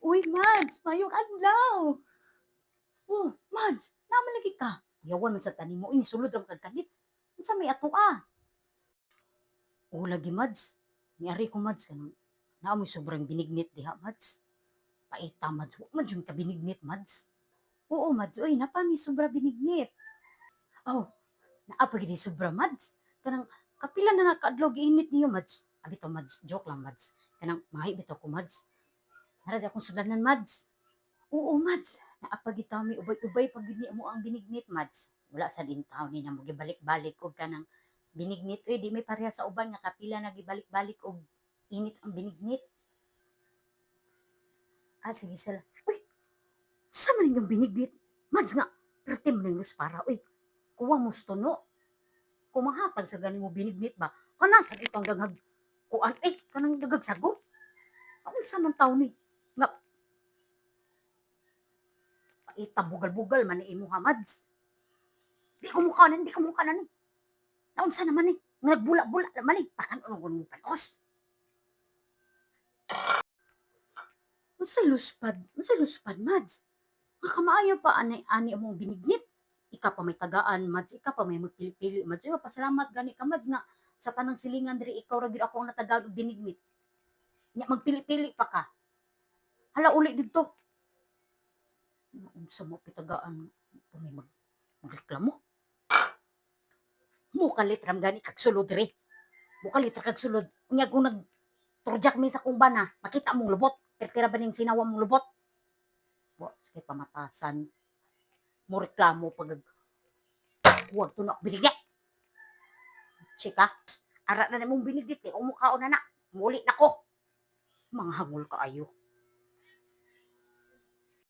Uy, Mads, mayong adlaw. Oh, Mads, naman lagi ka. Yawan man sa tanim mo, ini sulod ang kagkalit. Unsa may ato ah? Oh, lagi Mads. Niari ko Mads kanang naamoy sobrang binignit diha Mads. Paita Mads, wa man jud ka binignit Mads. Oo Mads, oy napa ni sobra binignit. Oh, naapa gid ni sobra Mads. Kanang kapila na nakaadlaw giinit niyo Mads. Abi to Mads, joke lang Mads. Kanang mahi bitaw ko Mads. Narad akong sudanan Mads. Oo Mads, naapagitaw mi ubay-ubay pag gini mo ang binignit Mads. Wala sa din taon ni na mo gibalik-balik og kanang binignit oy di may pareha sa uban nga kapila na gibalik-balik og init ang binignit. Ah, sige sala. Uy, sa man yung binignit? Mads nga, pertim na para. Uy, kuha mo stono. Kumahapag sa ganing mo binignit ba? Kana sa itong dagag kuan eh kanang dagag sago. Ano sa man taon ni? Nga paita bugal-bugal man ni imo Mads. Di ko mukha nan, di ko mukha nan. Naunsa naman ni? Nagbula-bula naman ni. Pakan unong mo panos. Unsay luspad? Unsay luspad, Mads? Nga kamaayo pa ani ani among binignit. Ika pa may tagaan, Mads. Ika pa may magpili-pili, Mads. Uy, pasalamat gani ka, Mads, na sa tanang silingan diri ikaw ra gyud ako ang natagaan og binignit. Nya magpili-pili pa ka. Hala uli didto. Unsa mo pitagaan may mag magreklamo? Mukalit ram gani kag sulod diri. Mukalit ra kag sulod. Unya kung nag turjak min sa kumba na, makita mong lubot. Kira ba ning sinawa mong lubot? Wa, sige pamatasan. Mo reklamo pag huwag to na ako binigyan. Chika, ara na namong binigit eh. Umukaon na na. Muli na ko. Mga hangol ka ayo.